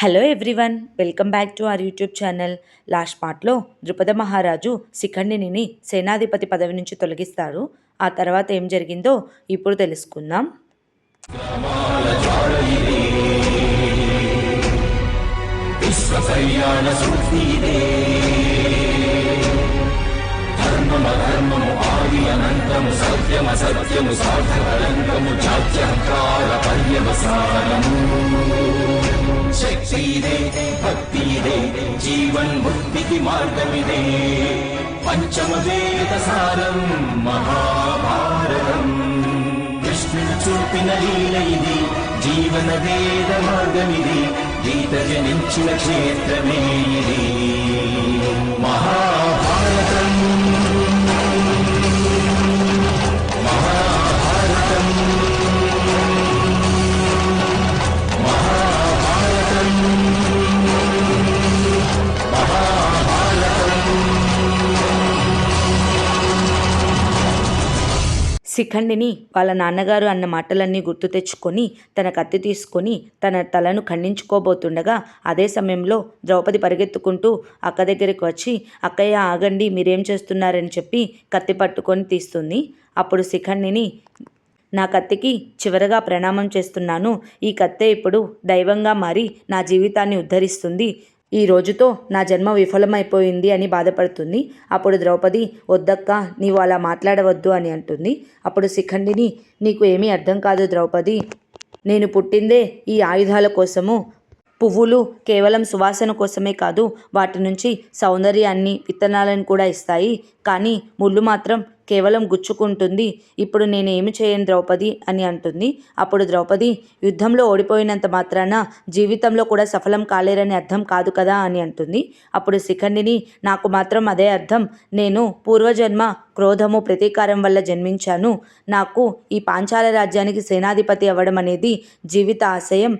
Hello everyone welcome back to our YouTube channel last పార్ట్లో ద్రుపద మహారాజు శిఖండిని సేనాధిపతి పదవి నుంచి తొలగిస్తారు. ఆ తర్వాత ఏం జరిగిందో ఇప్పుడు తెలుసుకుందాం. శక్తి ఇదే భక్తి ఇదే జీవన్ ीरे भक्तिरे जीवन्मुक्ति मार्गमिदे पञ्चमवेदसारम् महाभारतम् कृष्णुचुर्पि न लील इति जीवनवेदमार्गमिति गीतजनिञ्चिन क्षेत्रमिति శిఖండిని వాళ్ళ నాన్నగారు అన్న మాటలన్నీ గుర్తు తెచ్చుకొని తన కత్తి తీసుకొని తన తలను ఖండించుకోబోతుండగా అదే సమయంలో ద్రౌపది పరిగెత్తుకుంటూ అక్క దగ్గరికి వచ్చి అక్కయ్య ఆగండి మీరేం చేస్తున్నారని చెప్పి కత్తి పట్టుకొని తీస్తుంది. అప్పుడు శిఖండిని నా కత్తికి చివరగా ప్రణామం చేస్తున్నాను. ఈ కత్తె ఇప్పుడు దైవంగా మారి నా జీవితాన్ని ఉద్ధరిస్తుంది. ఈ రోజుతో నా జన్మ విఫలమైపోయింది అని బాధపడుతుంది. అప్పుడు ద్రౌపది వద్దక్క నీవు అలా మాట్లాడవద్దు అని అంటుంది. అప్పుడు శిఖండిని నీకు ఏమీ అర్థం కాదు ద్రౌపది. నేను పుట్టిందే ఈ ఆయుధాల కోసము. పువ్వులు కేవలం సువాసన కోసమే కాదు వాటి నుంచి సౌందర్యాన్ని విత్తనాలను కూడా ఇస్తాయి. కానీ ముళ్ళు మాత్రం కేవలం గుచ్చుకుంటుంది. ఇప్పుడు నేను ఏమి చేయను ద్రౌపది అని అంటుంది. అప్పుడు ద్రౌపది యుద్ధంలో ఓడిపోయినంత మాత్రాన జీవితంలో కూడా సఫలం కాలేరని అర్థం కాదు కదా అని అంటుంది. అప్పుడు శిఖండిని నాకు మాత్రం అదే అర్థం. నేను పూర్వజన్మ క్రోధము ప్రతీకారం వల్ల జన్మించాను. నాకు ఈ పాంచాల రాజ్యానికి సేనాధిపతి అవ్వడం అనేది జీవిత ఆశయం.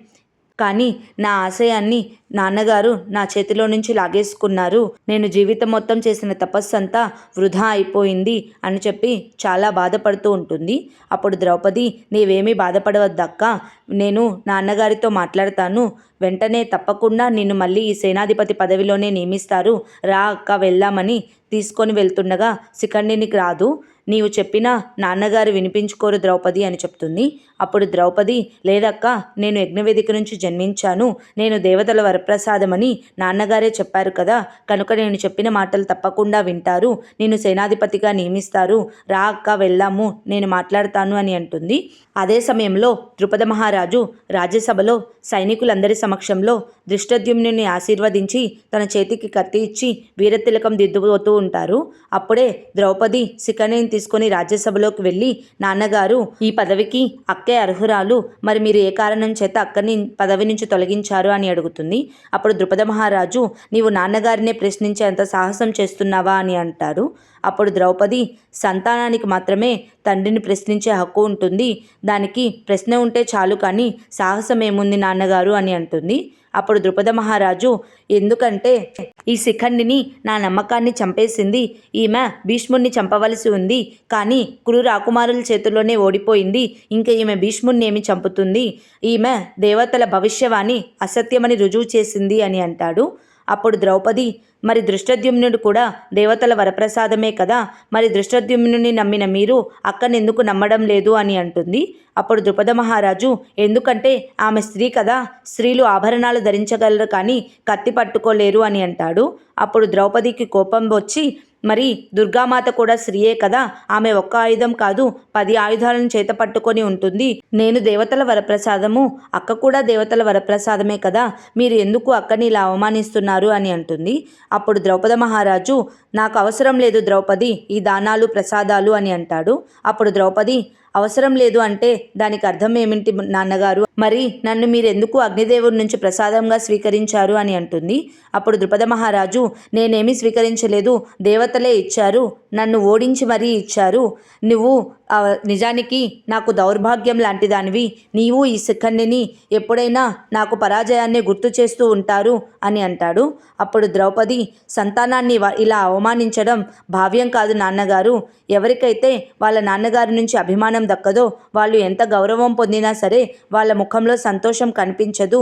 కానీ నా ఆశయాన్ని నాన్నగారు నా చేతిలో నుంచి లాగేసుకున్నారు. నేను జీవితం మొత్తం చేసిన తపస్సు అంతా వృధా అయిపోయింది అని చెప్పి చాలా బాధపడుతూ ఉంటుంది. అప్పుడు ద్రౌపది నీవేమీ బాధపడవద్దక్క. నేను నాన్నగారితో మాట్లాడతాను. వెంటనే తప్పకుండా నిన్ను మళ్ళీ ఈ సేనాధిపతి పదవిలోనే నియమిస్తారు. రా అక్క వెళ్దామని తీసుకొని వెళ్తుండగా శిఖండినికి రాదు. నీవు చెప్పినా నాన్నగారు వినిపించుకోరు ద్రౌపది అని చెప్తుంది. అప్పుడు ద్రౌపది లేదక్క నేను యజ్ఞవేదిక నుంచి జన్మించాను. నేను దేవతల వరప్రసాదమని నాన్నగారే చెప్పారు కదా. కనుక నేను చెప్పిన మాటలు తప్పకుండా వింటారు. నేను సేనాధిపతిగా నియమిస్తారు. రా అక్క వెళ్ళాము. నేను మాట్లాడతాను అని అంటుంది. అదే సమయంలో ద్రుపద మహారాజు రాజ్యసభలో సైనికులందరి సమక్షంలో దృష్టద్యుమ్నుని ఆశీర్వదించి తన చేతికి కత్తి ఇచ్చి వీరతిలకం దిద్దుపోతూ ఉంటారు. అప్పుడే ద్రౌపది శిఖనేని తీసుకొని రాజ్యసభలోకి వెళ్ళి నాన్నగారు ఈ పదవికి అక్కే అర్హురాలు. మరి మీరు ఏ కారణం చేత అక్కని పదవి నుంచి తొలగించారు అని అడుగుతుంది. అప్పుడు ద్రుపద మహారాజు నీవు నాన్నగారినే ప్రశ్నించేంత సాహసం చేస్తున్నావా? అని అంటారు. అప్పుడు ద్రౌపది సంతానానికి మాత్రమే తండ్రిని ప్రశ్నించే హక్కు ఉంటుంది. దానికి ప్రశ్న ఉంటే చాలు కానీ సాహసం ఏముంది నాన్నగారు అని అంటుంది. అప్పుడు ద్రుపద మహారాజు ఎందుకంటే ఈ శిఖండిని నా నమ్మకాన్ని చంపేసింది. ఈమె భీష్ముణ్ణి చంపవలసి ఉంది. కానీ కురు రాకుమారుల చేతుల్లోనే ఓడిపోయింది. ఇంకా ఈమె భీష్ముణ్ణి ఏమి చంపుతుంది? ఈమె దేవతల భవిష్యవాణి అసత్యమని రుజువు చేసింది అని అంటాడు. అప్పుడు ద్రౌపది మరి దృష్టద్యుమ్నుడు కూడా దేవతల వరప్రసాదమే కదా? మరి దృష్టద్యుమ్నుని నమ్మిన మీరు అక్కనెందుకు నమ్మడం లేదు అని అంటుంది. అప్పుడు ద్రుపద మహారాజు ఎందుకంటే ఆమె స్త్రీ కదా స్త్రీలు ఆభరణాలు ధరించగలరు కానీ కత్తి పట్టుకోలేరు అని అంటాడు. అప్పుడు ద్రౌపదికి కోపం వచ్చి మరి దుర్గామాత కూడా స్త్రీయే కదా? ఆమె ఒక్క ఆయుధం కాదు పది ఆయుధాలను చేత పట్టుకొని ఉంటుంది. నేను దేవతల వరప్రసాదము అక్క కూడా దేవతల వరప్రసాదమే కదా? మీరు ఎందుకు అక్కని ఇలా అవమానిస్తున్నారు అని అంటుంది. అప్పుడు ద్రౌపద మహారాజు నాకు అవసరం లేదు ద్రౌపది ఈ దానాలు ప్రసాదాలు అని అంటాడు. అప్పుడు ద్రౌపది అవసరం లేదు అంటే దానికి అర్థం ఏమిటి నాన్నగారు? మరి నన్ను మీరెందుకు అగ్నిదేవుడి నుంచి ప్రసాదంగా స్వీకరించారు అని అంటుంది. అప్పుడు ద్రుపద మహారాజు నేనేమీ స్వీకరించలేదు దేవతలే ఇచ్చారు నన్ను ఓడించి మరీ ఇచ్చారు. నువ్వు నిజానికి నాకు దౌర్భాగ్యం లాంటి దానివి నీవు ఈ శిఖండిని ఎప్పుడైనా నాకు పరాజయాన్ని గుర్తు చేస్తూ ఉంటారు అని అంటాడు. అప్పుడు ద్రౌపది సంతానాన్ని ఇలా అవమానించడం భావ్యం కాదు నాన్నగారు. ఎవరికైతే వాళ్ళ నాన్నగారి నుంచి అభిమానం దక్కదో వాళ్ళు ఎంత గౌరవం పొందినా సరే వాళ్ళ ముఖంలో సంతోషం కనిపించదు.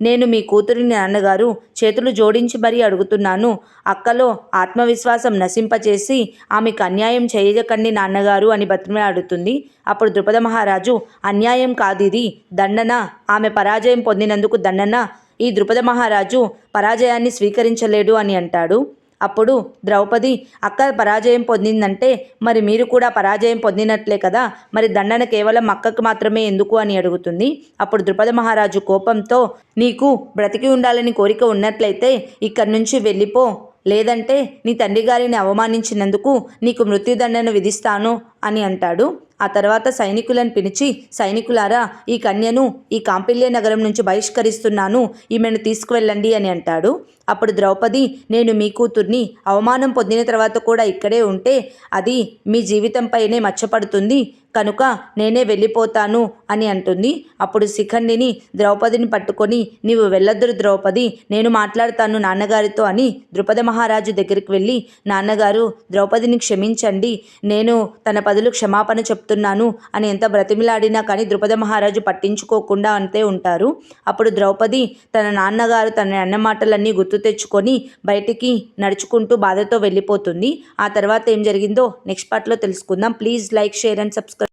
నేను మీ కూతురిని నాన్నగారు చేతులు జోడించి మరీ అడుగుతున్నాను. అక్కలో ఆత్మవిశ్వాసం నశింపచేసి ఆమెకు అన్యాయం చేయకండి నాన్నగారు అని బతిమలాడుతుంది. అప్పుడు ద్రుపద మహారాజు అన్యాయం కాదు ఇది దండన. ఆమె పరాజయం పొందినందుకు దండన. ఈ ద్రుపద మహారాజు పరాజయాన్ని స్వీకరించలేడు అని అంటాడు. అప్పుడు ద్రౌపది అక్క పరాజయం పొందిందంటే మరి మీరు కూడా పరాజయం పొందినట్లే కదా? మరి దండన కేవలం అక్కకు మాత్రమే ఎందుకు? అని అడుగుతుంది. అప్పుడు ద్రుపద మహారాజు కోపంతో నీకు బ్రతికి ఉండాలని కోరిక ఉన్నట్లయితే ఇక్కడి నుంచి వెళ్ళిపో. లేదంటే నీ తండ్రి గారిని అవమానించినందుకు నీకు మృత్యుదండను విధిస్తాను అని అంటాడు. ఆ తర్వాత సైనికులను పిలిచి సైనికులారా ఈ కన్యను ఈ కాంపిల్య నగరం నుంచి బహిష్కరిస్తున్నాను. ఈమెను తీసుకువెళ్ళండి అని అంటాడు. అప్పుడు ద్రౌపది నేను మీ కూతుర్ని అవమానం పొందిన తర్వాత కూడా ఇక్కడే ఉంటే అది మీ జీవితంపైనే మచ్చపడుతుంది. కనుక నేనే వెళ్ళిపోతాను అని అంటుంది. అప్పుడు శిఖండిని ద్రౌపదిని పట్టుకొని నీవు వెళ్ళొద్దు ద్రౌపది నేను మాట్లాడతాను నాన్నగారితో అని ద్రుపద మహారాజు దగ్గరికి వెళ్ళి నాన్నగారు ద్రౌపదిని క్షమించండి. నేను తన పదులు క్షమాపణ చెప్తున్నాను అని ఎంత బ్రతిమిలాడినా కానీ ద్రుపద మహారాజు పట్టించుకోకుండా అంతే ఉంటారు. అప్పుడు ద్రౌపది తన నాన్నగారు తన అన్నమాటలన్నీ గుర్తు తెచ్చుకొని బయటికి నడుచుకుంటూ బాధతో వెళ్ళిపోతుంది. ఆ తర్వాత ఏం జరిగిందో నెక్స్ట్ పార్ట్లో తెలుసుకుందాం. Please like share and subscribe.